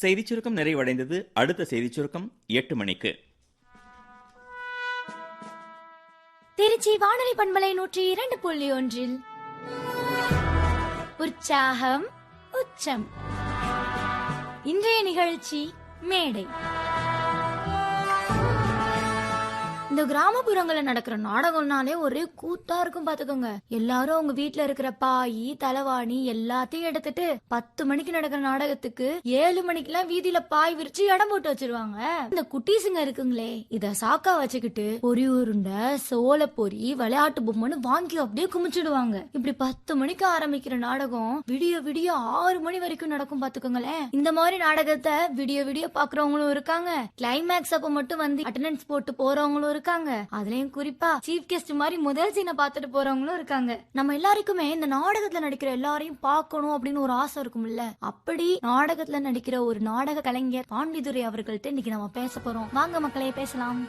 செய்திச் சுருக்கம் நிறைவடைந்தது. அடுத்த செய்திச் சுருக்கம் எட்டு மணிக்கு. திருச்சி வானொலி பண்பலை நூற்றி இரண்டு புள்ளி ஒன்றில். உற்சாகம் உச்சம். இன்றைய நிகழ்ச்சி மேடை. இந்த கிராமப்புறங்கள்ல நடக்கிற நாடகம்னாலே ஒரே கூத்தா இருக்கும் பாத்துக்கோங்க. எல்லாரும் அவங்க வீட்ல இருக்கிற பாய் தலவாணி எல்லாத்தையும் எடுத்துட்டு பத்து மணிக்கு நடக்கிற நாடகத்துக்கு ஏழு மணிக்கு எல்லாம் வீதியில பாய் விரிச்சு இடம் போட்டு வச்சிருவாங்க. இந்த குட்டீஸுங்க இருக்குங்களே இத சாக்கா வச்சுக்கிட்டு பொறி உருண்டை சோள பொரி விளையாட்டு பொம்மைன்னு வாங்கி அப்படியே குமிச்சிடுவாங்க. இப்படி பத்து மணிக்கு ஆரம்பிக்கிற நாடகம் விடிய விடிய ஆறு மணி வரைக்கும் நடக்கும் பாத்துக்கோங்களேன். இந்த மாதிரி நாடகத்தை விடிய விடிய பாக்குறவங்களும் இருக்காங்க. கிளைமேக்ஸ் அப்ப மட்டும் வந்து அட்டண்டன்ஸ் போட்டு போறவங்களும் இருக்காங்க. இருக்காங்க. அதுலயும் குறிப்பா சீஃப் கெஸ்ட் மாதிரி முதல் சீனை பார்த்துட்டு போறவங்களும் இருக்காங்க. நம்ம எல்லாருக்குமே இந்த நாடகத்துல நடிக்கிற எல்லாரையும் பார்க்கணும் அப்படின்னு ஒரு ஆசை இருக்கும்ல. அப்படி நாடகத்துல நடிக்கிற ஒரு நாடக கலைஞர் பாண்டிதுரை அவர்கள்ட்ட இன்னைக்கு நம்ம பேச போறோம். வாங்க மக்களே பேசலாம்.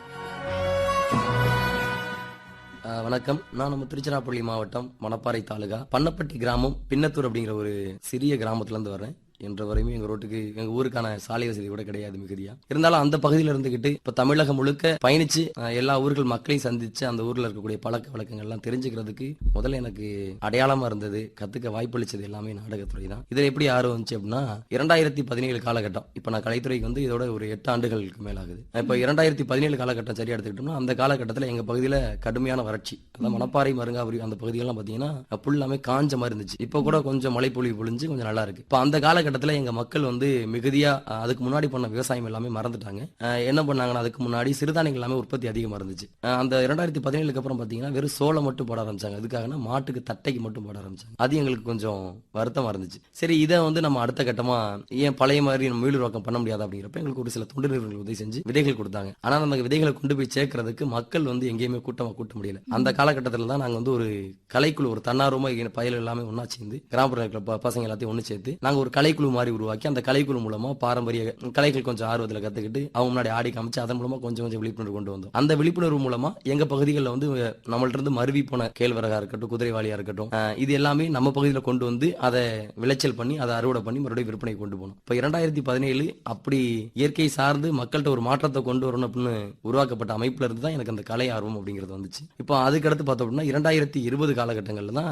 வணக்கம். நான் நம்ம திருச்சிராப்பள்ளி மாவட்டம் மணப்பாறை தாலுகா பண்ணப்பட்டி கிராமம் பின்னத்தூர் அப்படிங்கிற ஒரு சிறிய கிராமத்துல இருந்து வரேன் என்ற வரையும் எங்க ரோட்டுக்கு எங்க ஊருக்கான சாலை வசதி கூட கிடையாது மிகுதியா. இருந்தாலும் அந்த பகுதியில இருந்துகிட்டு இப்ப தமிழகம் முழுக்க பயணிச்சு எல்லா ஊர்கள் மக்களையும் சந்திச்சு அந்த ஊர்ல இருக்கக்கூடிய பழக்க வழக்கங்கள் எல்லாம் தெரிஞ்சுக்கிறதுக்கு முதல்ல எனக்கு அடையாளமா இருந்தது கத்துக்க வாய்ப்பளிச்சது எல்லாமே நாடகத்துறை தான் இதுல எப்படி ஆர்வம் வந்துச்சு அப்படின்னா இரண்டாயிரத்தி பதினேழு காலகட்டம். இப்ப நான் கலைத்துறைக்கு வந்து இதோட ஒரு எட்டு ஆண்டுகளுக்கு மேலாகுது. இப்ப இரண்டாயிரத்தி பதினேழு காலகட்டம் சரியா எடுத்துக்கிட்டோம்னா அந்த காலகட்டத்துல எங்க பகுதியில கடுமையான வறட்சி. அதான் மணப்பாறை மருங்காபுரி அந்த பகுதியெல்லாம் பாத்தீங்கன்னா புல்லாமே காஞ்ச மாதிரி இருந்துச்சு. இப்ப கூட கொஞ்சம் மழை பொழிவு பொழிஞ்சு கொஞ்சம் நல்லா இருக்கு. இப்ப அந்த காலகட்டத்தில் எங்கள் மக்கள் வந்து மிகுதியாக அதுக்கு முன்னாடி பண்ண விவசாயம் எல்லாமே மறந்துட்டாங்க. என்ன பண்ணாங்கன்னா அதுக்கு முன்னாடி சிறுதானியங்கள் எல்லாமே உற்பத்தி அதிகமாக இருந்துச்சு. அந்த இரண்டாயிரத்தி பதினேழுக்கு அப்புறம் பார்த்தீங்கன்னா வெறும் சோளம் மட்டும் போட ஆரம்பிச்சாங்க. அதுக்காகனா மாட்டுக்கு தட்டைக்கு மட்டும் போட ஆரம்பிச்சாங்க. அது எங்களுக்கு கொஞ்சம் வருத்தமாக இருந்துச்சு. சரி இதை வந்து நம்ம அடுத்த கட்டமாக ஏன் பழைய மாதிரி நம்ம மீளுருவாக்கம் பண்ண முடியாது அப்படிங்கிறப்ப எங்களுக்கு ஒரு சில தொண்டு நிறுவனங்கள் உதவி செஞ்சு விதைகள் கொடுத்தாங்க. ஆனால் நமக்கு விதைகளை கொண்டு போய் சேர்க்கறதுக்கு மக்கள் வந்து எங்கேயுமே கூட்டமாக கூட்ட முடியல. அந்த காலகட்டத்தில் தான் நாங்கள் வந்து ஒரு கலைக்குழு ஒரு தன்னார்வமாக இங்க எல்லாமே ஒன்றா சேர்ந்து கிராமப்புற இருக்கிற பசங்க எல்லாத்தையும் ஒன்று சேர்த்து நாங்கள் ஒரு கலைக்குழு மாதிரி உருவாக்கி அந்த கலைக்குழு மூலமா பாரம்பரிய கலைகள் கொஞ்சம் ஆர்வத்தில் கத்துக்கிட்டு அவங்க முன்னாடி ஆடி காமிச்சு அதன் மூலமா கொஞ்சம் கொஞ்சம் விழிப்புணர்வு கொண்டு வந்தோம். அந்த விழிப்புணர்வு மூலமா எங்க பகுதிகளில் வந்து நம்மள்ட்ட இருந்து மருவி போன கேழ்வரகா இருக்கட்டும் குதிரைவாளியா இருக்கட்டும் இது எல்லாமே நம்ம பகுதியில் கொண்டு வந்து அதை விளைச்சல் பண்ணி அதை அறுவடை பண்ணி மறுபடியும் விற்பனை கொண்டு போகணும் இப்போ இரண்டாயிரத்தி பதினேழு அப்படி இயற்கை சார்ந்து மக்கள்கிட்ட ஒரு மாற்றத்தை கொண்டு வரணும் அப்படின்னு உருவாக்கப்பட்ட அமைப்புல இருந்து தான் எனக்கு அந்த கலை ஆர்வம் அப்படிங்கிறது வந்துச்சு. இப்போ அதுக்கடுத்து பார்த்தோம் அப்படின்னா இரண்டாயிரத்தி இருபது காலகட்டங்களில் தான்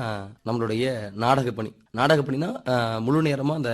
நம்மளுடைய நாடக பணி நாடக முழு நேரமாக அந்த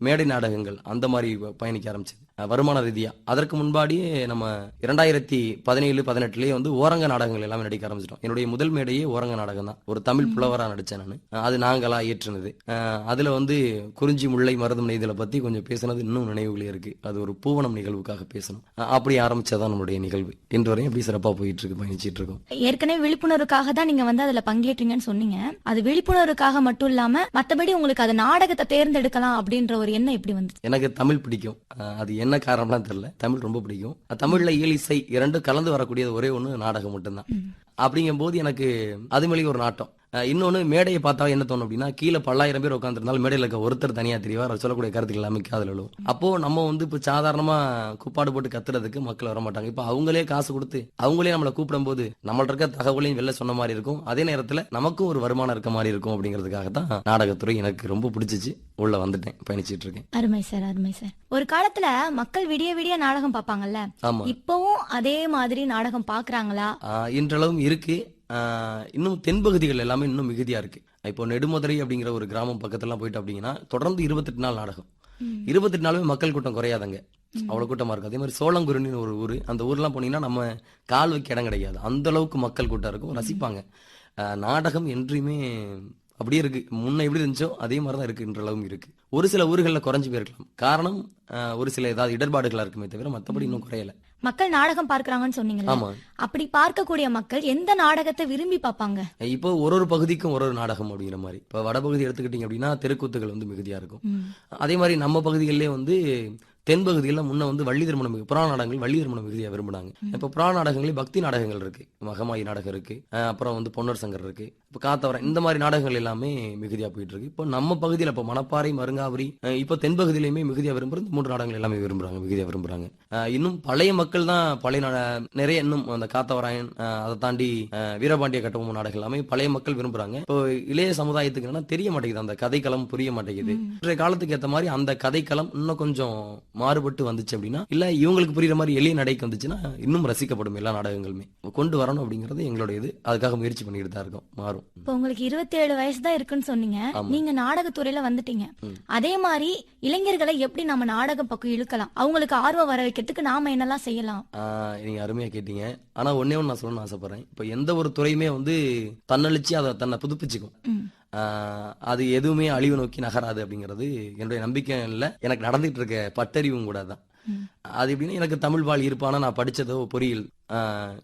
மேடை நாடகங்கள் அந்த மாதிரி பயணிக்க ஆரம்பிச்சது. வருமான ரீதியா. அதற்கு முன்பாடியே நம்ம இரண்டாயிரத்தி பதினேழு பதினெட்டுலயே வந்து ஓரங்க நாடகங்கள் எல்லாமே நடிக்க ஆரம்பிச்சிட்டோம். என்னுடைய முதல் மேடையே ஓரங்க நாடகம் தான். ஒரு தமிழ் புலவரா நடிச்சேன் நான். அது நாங்களா ஏற்றுனது. அஹ், அதுல வந்து குறிஞ்சி முல்லை மருதம் நெய்தலை பத்தி கொஞ்சம் பேசுனது இன்னும் நினைவுகளே இருக்கு. அது ஒரு பூவனம் நிகழ்வுக்காக பேசணும். அப்படி ஆரம்பிச்சதான் நம்மளுடைய நிகழ்வு. இன்று வரையும் எப்படி சிறப்பா போயிட்டு இருக்கு பயணிச்சிட்டு இருக்கோம். ஏற்கனவே விழிப்புணர்வுக்காக தான் நீங்க வந்து அதுல பங்கேற்றீங்கன்னு சொன்னீங்க. அது விழிப்புணர்வுக்காக மட்டும் இல்லாம மத்தபடி உங்களுக்கு அது நாடகத்தை தேர்ந்தெடுக்கலாம் அப்படின்ற ஒரு எண்ணம் எப்படி வந்து எனக்கு தமிழ் பிடிக்கும். அது என்ன காரணம்லாம் தெரியல. தமிழ் ரொம்ப பிடிக்கும். தமிழ்ல இயல் இசை இரண்டும் கலந்து வரக்கூடியது ஒரே ஒண்ணு நாடகம் மட்டும்தான். அப்படிங்கும்போது எனக்கு அது மேலேயும் ஒரு நாட்டம். அஹ் இன்னொன்னு மேடையை பார்த்தா என்ன தோணும் அப்படின்னா கீழே பல்லாயிரம் பேர் உட்காந்துருந்தாலும் மேடையில் இருக்க ஒருத்தர் தனியா தெரியவார் சொல்லக்கூடிய கருத்துக்கள் எல்லாமே காதுல விழுவும் அப்போ நம்ம வந்து இப்ப சாதாரணமா குப்பாடு போட்டு கத்துறதுக்கு மக்கள் வர மாட்டாங்க இப்ப அவங்களே காசு கொடுத்து அவங்களே நம்மளை கூப்பிடும்போது நம்மள்ட்ட இருக்க தகவலையும் வெளில சொன்ன மாதிரி இருக்கும். அதே நேரத்துல நமக்கும் ஒரு வருமானம் இருக்க மாதிரி இருக்கும் அப்படிங்கிறதுக்காக தான் நாடகத்துறை எனக்கு ரொம்ப பிடிச்சிச்சு. உள்ள வந்துட்டேன் பயணிச்சிட்டு இருக்கேன். அருமை சார் அருமை சார். ஒரு காலத்துல மக்கள் விடிய விடிய நாடகம் பார்ப்பாங்கல்ல? இப்பவும் அதே மாதிரி நாடகம் பாக்குறாங்களா இன்றளவும் இருக்கு. இன்னும் தென்பகுதிகள் எல்லாமே இன்னும் மிகுதியா இருக்கு. இப்போ நெடுமதுரை அப்படிங்கிற ஒரு கிராமம் பக்கத்துலாம் போயிட்டு அப்படிங்கன்னா தொடர்ந்து இருபத்தெட்டு நாள் நாடகம். இருபத்தெட்டு நாளுமே மக்கள் கூட்டம் குறையாதங்க. அவ்வளவு கூட்டமா இருக்கு. அதே மாதிரி சோளங்குருன்னு ஒரு ஊர் அந்த ஊர்லாம் போனீங்கன்னா நம்ம கால் வைக்க இடம் கிடையாது. அந்த அளவுக்கு மக்கள் கூட்டம் இருக்கும். ரசிப்பாங்க. நாடகம் என்றுமே அப்படியே இருக்கு. முன்ன எப்படி இருந்துச்சோ அதே மாதிரி தான் இருக்கு இன்றளவும் இருக்கு. ஒரு சில ஊர்களில் குறைஞ்சு போயிருக்கலாம். காரணம் ஒரு சில ஏதாவது இடர்பாடுகளா இருக்குமே தவிர மற்றபடி இன்னும் குறையல. மக்கள் நாடகம் பார்க்கறாங்கன்னு சொன்னீங்கல்ல? ஆமா. அப்படி பார்க்கக்கூடிய மக்கள் எந்த நாடகத்தை விரும்பி பார்ப்பாங்க? இப்போ ஒரு ஒரு பகுதிக்கும் ஒரு ஒரு நாடகம் அப்படிங்கிற மாதிரி. இப்போ வடபகுதி எடுத்துக்கிட்டீங்க அப்படின்னா தெருக்கூத்துகள் வந்து மிகுதியா இருக்கும். அதே மாதிரி நம்ம பகுதிகளிலே வந்து தென்பகுதியில் முன்ன வந்து வள்ளி திருமணம் புராண நாடகங்கள் வள்ளி திருமணம் மிகுதியா விரும்பினாங்க. இப்போ புராண நாடகங்களே பக்தி நாடகங்கள் இருக்கு. மகமாயி நாடகம் இருக்கு. அப்புறம் வந்து பொன்னர் சங்கர் இருக்கு. இப்போ காத்தவரம் இந்த மாதிரி நாடகங்கள் எல்லாமே மிகுதியா போயிட்டு இருக்கு இப்போ நம்ம பகுதியில் இப்போ மணப்பாறை மருங்காவரி இப்போ தென்பகுதியிலுமே மிகுதியா விரும்புறது இந்த மூன்று நாடகங்கள் எல்லாமே விரும்புறாங்க மிகுதியா விரும்புறாங்க. அஹ் இன்னும் பழைய மக்கள் தான் பழைய நிறைய இன்னும் அந்த காத்தவராயன் அதை தாண்டி வீரபாண்டிய கட்டபொம்மன் நாடகங்கள் எல்லாமே பழைய மக்கள் விரும்புறாங்க. இப்போ இளைய சமுதாயத்துக்கு என்னன்னா தெரிய மாட்டேங்குது அந்த கதைக்களம் புரிய மாட்டேங்குது. இன்றைய காலத்துக்கு ஏத்த மாதிரி அந்த கதைக்களம் இன்னும் கொஞ்சம் மாறுபட்டு வந்துச்சு அப்படின்னா இல்ல இவங்களுக்கு புரியுற மாதிரி எளிய நடைக்கு வந்துச்சுன்னா இன்னும் ரசிக்கப்படும் எல்லா நாடகங்களுமே. கொண்டு வரணும் அப்படிங்கறது எங்களுடைய இது அதுக்காக முயற்சி பண்ணிட்டு தான் இருக்கோம் மாறும் இப்போ உங்களுக்கு இருபத்தேழு வயசு தான் இருக்குன்னு சொன்னீங்க. நீங்க நாடகத்துறையில வந்துட்டீங்க. அதே மாதிரி இளைஞர்களை எப்படி நம்ம நாடகம் பக்கம் இழுக்கலாம்? அவங்களுக்கு ஆர்வம் வர வைக்கிறதுக்கு நாம என்னெல்லாம் செய்யலாம்? நீங்க அருமையா கேட்டீங்க. ஆனா ஒன்னே ஒன்று நான் சொல்லணும்னு ஆசைப்படுறேன். இப்போ எந்த ஒரு துறையுமே வந்து தன்னழிச்சு அதை தன்னை புதுப்பிச்சுக்கும். அது எதுவுமே அழிவு நோக்கி நகராது அப்படிங்கிறது என்னுடைய நம்பிக்கை இல்லை. எனக்கு நடந்துட்டு இருக்க பட்டறிவும் கூட தான். அது எப்படின்னா எனக்கு தமிழ் வாழ் இருப்பானா நான் படிச்சதோ பொறியியல்.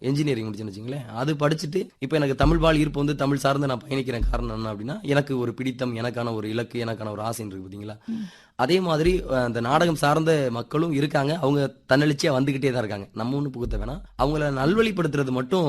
இன்ஜினியரிங் முடிச்சுன்னு வச்சுங்களேன் அது படிச்சுட்டு இப்போ எனக்கு தமிழ் வாழ் ஈர்ப்பு வந்து தமிழ் சார்ந்து நான் பயணிக்கிறேன் காரணம் என்ன அப்படின்னா எனக்கு ஒரு பிடித்தம் எனக்கான ஒரு இலக்கு எனக்கான ஒரு ஆசை இருக்கு பார்த்தீங்களா? அதே மாதிரி அந்த நாடகம் சார்ந்த மக்களும் இருக்காங்க. அவங்க தன்னெழுச்சியாக வந்துக்கிட்டே தான் இருக்காங்க. நம்ம ஒன்று புகுத்த வேணாம். அவங்கள நல்வழிப்படுத்துறது மட்டும்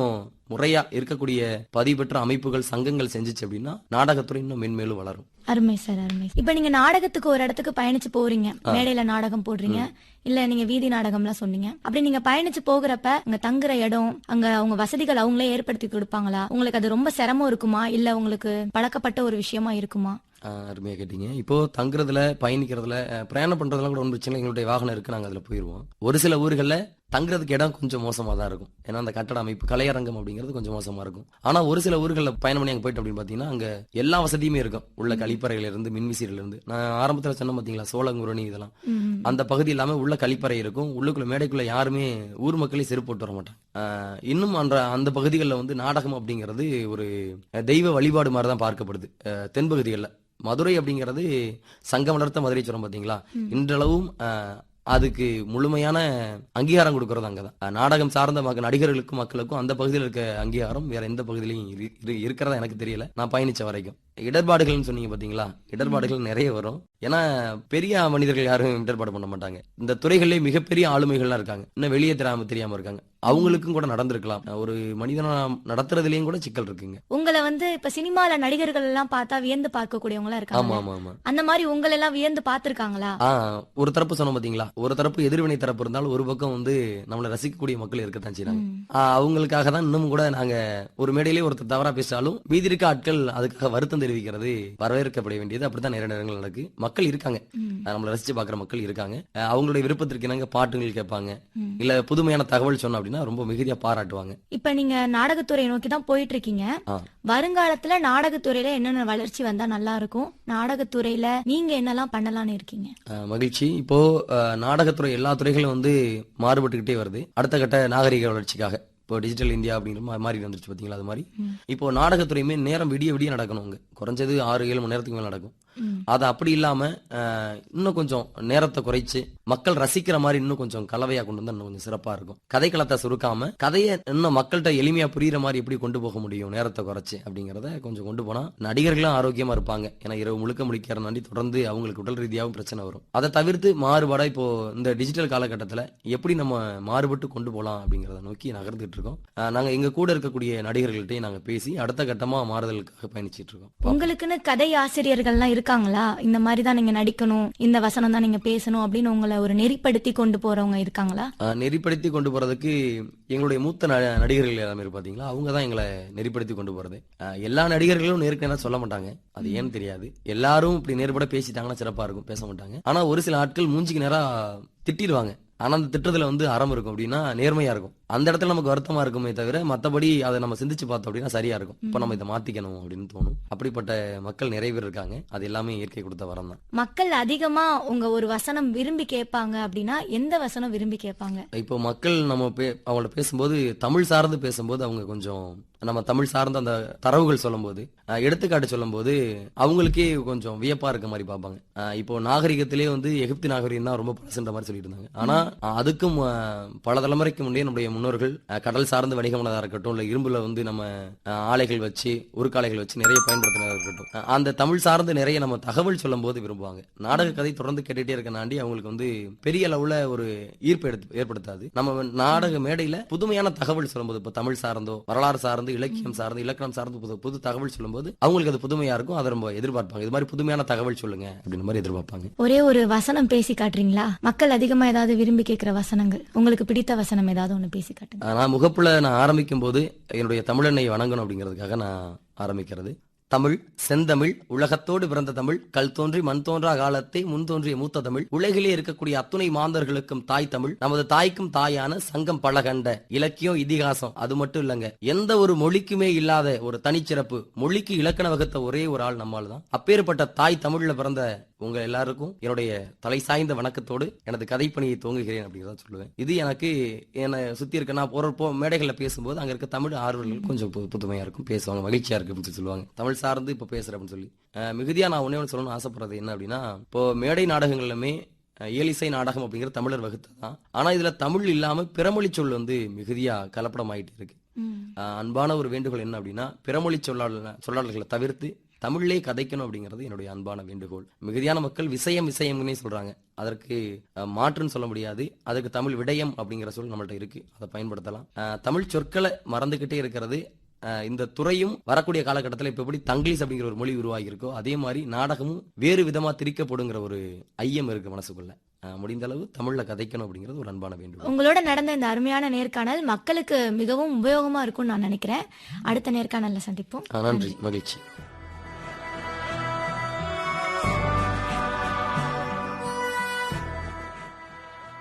முறையா இருக்கக்கூடிய பதிவு பெற்ற அமைப்புகள் சங்கங்கள் செஞ்சுச்சு அப்படின்னா நாடகத்துறை இன்னும் மென்மேலும் வளரும். அருமை சார் அருமை. இப்ப நீங்க நாடகத்துக்கு ஒரு இடத்துக்கு பயணிச்சு போறீங்க. மேடையில நாடகம் போடுறீங்க. இல்ல நீங்க வீதி நாடகம்லாம் சொன்னீங்க. அப்படி நீங்க பயணிச்சு போகிறப்ப அங்க தங்குற இடம் அங்க அவங்க வசதிகள் அவங்களே ஏற்படுத்தி கொடுப்பாங்களா? உங்களுக்கு அது ரொம்ப சிரமம் இருக்குமா? இல்ல உங்களுக்கு பழக்கப்பட்ட ஒரு விஷயமா இருக்குமா? ஆஹ் அருமையா கேட்டீங்க. இப்போ தங்குறதுல பயணிக்கிறதுல பிரயாணம் பண்றதுலாம் கூட ஒன்றும் பிரச்சனை. எங்களுடைய வாகனம் இருக்கு. நாங்க அதுல போயிருவோம். ஒரு சில ஊர்கள்ல தங்குறதுக்கு இடம் கொஞ்சம் மோசமா தான் இருக்கும். ஏன்னா அந்த கட்டட அமைப்பு கலையரங்கம் அப்படிங்கிறது கொஞ்சம் மோசமா இருக்கும். ஆனா ஒரு சில ஊர்களில் பயணம் பண்ணி அங்க போயிட்டு அப்படின்னு பாத்தீங்கன்னா அங்க எல்லா வசதியுமே இருக்கும். உள்ள கழிப்பறையில இருந்து மின்விசிறில இருந்து நான் ஆரம்பத்துல சொன்ன பாத்தீங்களா சோளங்குரணி இதெல்லாம். அந்த பகுதி இல்லாம உள்ள கழிப்பறை இருக்கும். உள்ளுக்குள்ள மேடைக்குள்ள யாருமே ஊர் மக்களே செருப்பு போட்டு வர மாட்டாங்க. இன்னும் அந்த அந்த பகுதிகளில் வந்து நாடகம் அப்படிங்கிறது ஒரு தெய்வ வழிபாடு மாதிரி தான் பார்க்கப்படுது தென்பகுதிகளில். மதுரை அப்படிங்கிறது சங்கம் வளர்த்த மதுரை சொல்றோம் பாத்தீங்களா? இன்றளவும் அதுக்கு முழுமையான அங்கீகாரம் கொடுக்கறது அங்கதான். நாடகம் சார்ந்த மக்கள் நடிகர்களுக்கும் மக்களுக்கும் அந்த பகுதியில் இருக்க அங்கீகாரம் வேற எந்த பகுதியிலையும் இரு- இரு- இருக்கிறதா எனக்கு தெரியல. நான் பயணிச்ச வரைக்கும். இடர்பாடுகள்னு சொன்னீங்க பாத்தீங்களா? இடர்பாடுகள் நிறைய வரும். ஏன்னா பெரிய மனிதர்கள் யாரும் இடர்பாடு பண்ண மாட்டாங்க. இந்த துறைகளிலே மிகப்பெரிய ஆளுமைகள்லாம் இருக்காங்க. இன்னும் வெளியே தெரியாம தெரியாம இருக்காங்க. அவங்களுக்கும் கூட நடந்திருக்கலாம். ஒரு மனிதனா நடத்துறதுலயும் கூட சிக்கல் இருக்குங்க. உங்களை வந்து இப்ப சினிமால நடிகர்கள் எல்லாம் பார்த்தா வியந்து பார்க்கக்கூடியவங்களா ஆமா இருக்காங்க. ஆமா ஆமா அந்த மாதிரி உங்களை எல்லாம் வியந்து பார்த்திருக்காங்களா? ஆ ஒரு தரப்பு சொன்னோம் பாத்தீங்களா? ஒரு தரப்பு எதிர்வினை தரப்பு இருந்தாலும் ஒரு பக்கம் வந்து நம்மளை ரசிக்கக்கூடிய மக்கள் இருக்கத்தான். ஆ, அவங்களுக்காக தான் இன்னும் கூட நாங்க ஒரு மேடையிலே ஒருத்தர் தவறா பேசினாலும் மீதி இருக்க ஆட்கள் அதுக்காக வருத்தம் தெரிவிக்கிறது வரவேற்கப்பட வேண்டியது அப்படித்தான் நிறைய நேரங்கள் நடக்கு. மக்கள் இருக்காங்க. நம்மளை ரசிச்சு பாக்குற மக்கள் இருக்காங்க. அவங்களுடைய விருப்பத்திற்கு இணங்க பாட்டுகள் கேட்பாங்க. இல்ல புதுமையான தகவல் சொன்னோம் அப்படின்னா ரொம்ப மிகுதியா பாராட்டுவாங்க. இப்ப நீங்க நாடகத்துறை நோக்கி தான் போயிட்டு இருக்கீங்க. வருங்காலத்துல நாடகத்துறையில என்னென்ன வளர்ச்சி வந்தா நல்லா இருக்கும்? நாடகத்துறையில நீங்க என்னெல்லாம் பண்ணலாம்னு இருக்கீங்க? மகிழ்ச்சி. இப்போ நாடகத்துறை எல்லா துறைகளும் வந்து மாறுபட்டுக்கிட்டே வருது. அடுத்த கட்ட நாகரிக வளர்ச்சிக்காக. இப்போ டிஜிட்டல் இந்தியா அப்படிங்கிற மா- மாறி வந்துருச்சு பாத்தீங்களா? அது மாதிரி இப்போ நாடகத்துறையுமே நேரம் விடிய விடிய நடக்கணும் அங்க. குறைஞ்சது ஆறு ஏழு மணி நேரத்துக்கு மேல நடக்கும். அது அப்படி இல்லாம இன்னும் கொஞ்சம் நேரத்தை குறைச்சு மக்கள் ரசிக்கிற மாதிரி இன்னும் கொஞ்சம் கலவையா கொண்டு வந்தா இன்னும் கொஞ்சம் சிறப்பா இருக்கும். கதைக்களத்தை சுருக்காம கதையை இன்னும் மக்கள்கிட்ட எளிமையா புரியுற மாதிரி எப்படி கொண்டு போக முடியும் நேரத்தை குறைச்சு அப்படிங்கறத கொஞ்சம் கொண்டு போனா நடிகர்களும் ஆரோக்கியமா இருப்பாங்க. ஏன்னா இரவு முழுக்க முடிக்கிறனாண்டி தொடர்ந்து அவங்களுக்கு உடல் ரீதியாகவும் பிரச்சனை வரும். அதை தவிர்த்து மாறுபாடா இப்போ இந்த டிஜிட்டல் காலகட்டத்துல எப்படி நம்ம மாறுபட்டு கொண்டு போலாம் அப்படிங்கறத நோக்கி நகர்ந்துட்டு இருக்கோம். நாங்க எங்க கூட இருக்கக்கூடிய நடிகர்கள்ட்டையும் நாங்க பேசி அடுத்த கட்டமா மாறுதலுக்காக பயணிச்சிட்டு இருக்கோம். உங்களுக்குன்னு கதை ஆசிரியர்கள்லாம் இருக்காங்களா? இந்த மாதிரி தான் நீங்க நடிக்கணும் இந்த வசனம் தான் நீங்க பேசணும் அப்படின்னு உங்களை ஒரு நெறிப்படுத்தி கொண்டு போறவங்க இருக்காங்களா? நெறிப்படுத்தி கொண்டு போறதுக்கு எங்களுடைய மூத்த ந- நடிகர்கள் எல்லாமே பாத்தீங்களா? அவங்க தான் எங்களை நெறிப்படுத்தி கொண்டு போறது. எல்லா நடிகர்களும் நேருக்கு சொல்ல மாட்டாங்க. அது ஏன்னு தெரியாது. எல்லாரும் இப்படி நேர்பட பேசிட்டாங்கன்னா சிறப்பா இருக்கும் பேச மாட்டாங்க. ஆனா ஒரு சில ஆட்கள் மூஞ்சிக்கு நேரா திட்டிடுவாங்க. ஆனா அந்த திட்டத்துல வந்து அறம் இருக்கும் அப்படின்னா நேர்மையா இருக்கும். அந்த இடத்துல நமக்கு வருத்தமா இருக்குமே தவிர மத்தபடி அதை நம்ம சிந்திச்சு பார்த்தோம் அப்படின்னா சரியா இருக்கும். இப்ப நம்ம இதை மாத்திக்கணும் அப்படின்னு தோணும். அப்படிப்பட்ட மக்கள் நிறைய பேர் இருக்காங்க. அது எல்லாமே இயற்கை கொடுத்த வரம் தான். மக்கள் அதிகமா உங்க ஒரு வசனம் விரும்பி கேட்பாங்க அப்படின்னா எந்த வசனம் விரும்பி கேட்பாங்க? இப்போ மக்கள் நம்ம அவங்கள பேசும்போது தமிழ் சார்ந்து பேசும்போது அவங்க கொஞ்சம் நம்ம தமிழ் சார்ந்த அந்த தரவுகள் சொல்லும்போது எடுத்துக்காட்டு சொல்லும்போது அவங்களுக்கே கொஞ்சம் வியப்பா இருக்க மாதிரி பார்ப்பாங்க. இப்போ நாகரிகத்திலே வந்து எகிப்து நாகரிகம் தான் ரொம்ப பழசுன்ற மாதிரி சொல்லிட்டு இருந்தாங்க. ஆனா அதுக்கும் பல தலைமுறைக்கு முன்னே நம்முடைய முன்னோர்கள் கடல் சார்ந்த வணிகமானதாக இருக்கட்டும் இல்லை இரும்புல வந்து நம்ம ஆலைகள் வச்சு உருக்காலைகள் வச்சு நிறைய பயன்படுத்தினதாக இருக்கட்டும். அந்த தமிழ் சார்ந்து நிறைய நம்ம தகவல் சொல்லும் போது விரும்புவாங்க. நாடக கதை தொடர்ந்து கேட்டுகிட்டே இருக்கனாண்டி அவங்களுக்கு வந்து பெரிய அளவுல ஒரு ஈர்ப்பு எடுத்து ஏற்படுத்தாது. நம்ம நாடக மேடையில புதுமையான தகவல் சொல்லும்போது இப்போ தமிழ் சார்ந்தோ வரலாறு சார்ந்து இலக்கியம் சார்ந்து இலக்கணம் சார்ந்து புது புது தகவல் சொல்லும்போது அவங்களுக்கு அது புதுமையா இருக்கும். அதை ரொம்ப எதிர்பார்ப்பாங்க. இது மாதிரி புதுமையான தகவல் சொல்லுங்க அப்படின்ற மாதிரி எதிர்பார்ப்பாங்க. ஒரே ஒரு வசனம் பேசி காட்டுறீங்களா? மக்கள் அதிகமா ஏதாவது விரும்பி கேட்கிற வசனங்கள் உங்களுக்கு பிடித்த வசனம் ஏதாவது ஒன்று பேசி காட்டுங்க. நான் முகப்புல நான் ஆரம்பிக்கும் போது என்னுடைய தமிழெண்ணை வணங்கணும் அப்படிங்கிறதுக்காக நான் ஆரம்பிக்கிறது. தமிழ் செந்தமிழ் உலகத்தோடு பிறந்த தமிழ் கல் தோன்றி மண் தோன்றா காலத்தை முன் தோன்றிய மூத்த தமிழ் உலகிலே இருக்கக்கூடிய அத்துணை மாந்தர்களுக்கும் தாய் தமிழ் நமது தாய்க்கும் தாயான சங்கம் பலகண்ட இலக்கியம் இதிகாசம் அது மட்டும் இல்லங்க. எந்த ஒரு மொழிக்குமே இல்லாத ஒரு தனிச்சிறப்பு மொழிக்கு இலக்கண வகுத்த ஒரே ஒரு ஆள் நம்மால் தான் அப்பேற்பட்ட தாய் தமிழ்ல பிறந்த உங்க எல்லாருக்கும் என்னுடைய தலை சாய்ந்த வணக்கத்தோடு எனது கதைப்பணியை துவங்குகிறேன் அப்படிங்கிறத சொல்லுவேன். இது எனக்கு என்னை சுத்தி இருக்க நான் போற போ மேடைகளில் பேசும்போது அங்க இருக்க தமிழ் ஆர்வலர்கள் கொஞ்சம் பு- புதுமையா இருக்கும் பேசுவாங்க மகிழ்ச்சியா இருக்கு அப்படின்னு சொல்லி சொல்லுவாங்க. தமிழ் சார்ந்து இப்ப பேசுறேன் அப்படின்னு சொல்லி. அஹ் மிகுதியா நான் ஒன்னே ஒன்று சொல்லணும்னு ஆசைப்படுறது என்ன அப்படின்னா இப்போ மேடை நாடகங்கள்லுமே அஹ் இயலிசை நாடகம் அப்படிங்கிற தமிழர் வகுத்ததான் ஆனா இதுல தமிழ் இல்லாம பிறமொழி சொல் வந்து மிகுதியா கலப்படமாயிட்டு இருக்கு. ம். ஆஹ் அன்பான ஒரு வேண்டுகோள் என்ன அப்படின்னா பிறமொழி சொல்லாளர் சொல்லாளர்களை தவிர்த்து தமிழ்லே கதைக்கணும் அப்படிங்கிறது என்னுடைய அன்பான வேண்டுகோள். மிகுதியான மக்கள் விஷயம் விஷயம்னே சொல்றாங்க. அதற்கு மாற்றுன்னு சொல்ல முடியாது. அதுக்கு தமிழ் விடயம் அப்படிங்கிற சொல் நம்மள்ட்ட இருக்கு. அதை பயன்படுத்தலாம். தமிழ் சொற்களை மறந்துகிட்டே இருக்கிறது. இந்த துறையும் வரக்கூடிய காலகட்டத்தில் இப்ப எப்படி தங்கிலீஷ் அப்படிங்கிற ஒரு மொழி உருவாகி இருக்கோ அதே மாதிரி நாடகமும் வேறு விதமா திரிக்கப்படுங்கிற ஒரு ஐயம் இருக்கு மனசுக்குள்ள. முடிந்த அளவு தமிழ்ல கதைக்கணும் அப்படிங்கிறது ஒரு அன்பான வேண்டுகோள். உங்களோட நடந்த இந்த அருமையான நேர்காணல் மக்களுக்கு மிகவும் உபயோகமா இருக்கும்னு நான் நினைக்கிறேன். அடுத்த நேர்காணல்ல சந்திப்போம். நன்றி. மகிழ்ச்சி.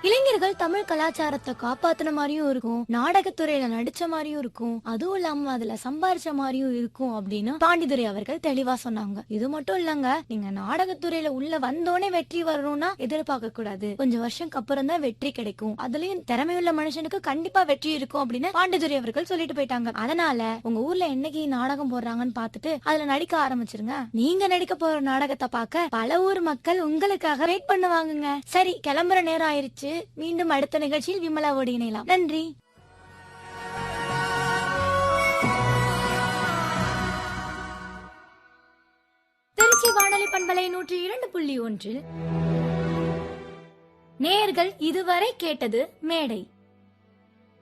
இளைஞர்கள் தமிழ் கலாச்சாரத்தை காப்பாத்தின மாதிரியும் இருக்கும். நாடகத்துறையில நடிச்ச மாதிரியும் இருக்கும். அதுவும் இல்லாம அதுல சம்பாரிச்ச மாதிரியும் இருக்கும் அப்படின்னு பாண்டிதுரை அவர்கள் தெளிவா சொன்னாங்க. இது மட்டும் இல்லங்க நீங்க நாடகத்துறையில உள்ள வந்தோடனே வெற்றி வரணும்னா எதிர்பார்க்க கூடாது. கொஞ்சம் வருஷம்க்கு அப்புறம் தான் வெற்றி கிடைக்கும். அதுலயும் திறமையுள்ள மனுஷனுக்கு கண்டிப்பா வெற்றி இருக்கும் அப்படின்னு பாண்டிதுரை அவர்கள் சொல்லிட்டு போயிட்டாங்க. அதனால உங்க ஊர்ல என்னைக்கு நாடகம் போடுறாங்கன்னு பார்த்துட்டு அதுல நடிக்க ஆரம்பிச்சிருங்க. நீங்க நடிக்க போற நாடகத்தை பார்க்க பல ஊர் மக்கள் உங்களுக்காக வெயிட் பண்ணுவாங்கங்க. சரி கிளம்புற நேரம் ஆயிருச்சு. மீண்டும் அடுத்த நிகழ்ச்சியில் விமலாவோடு இணையலாம். நன்றி. திருச்சி வானொலி பண்பலை நூற்றி இரண்டு புள்ளி ஒன்றில் நேர்கள் இதுவரை கேட்டது மேடை.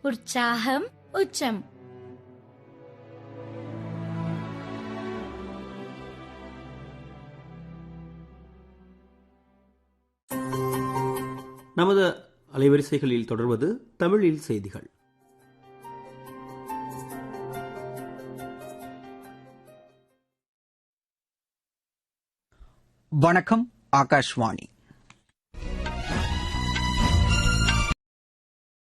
உற்சாகம் உச்சம். நமது அலைவரிசைகளில் தொடர்வது தமிழில் செய்திகள். வணக்கம் ஆகாஷ்வாணி.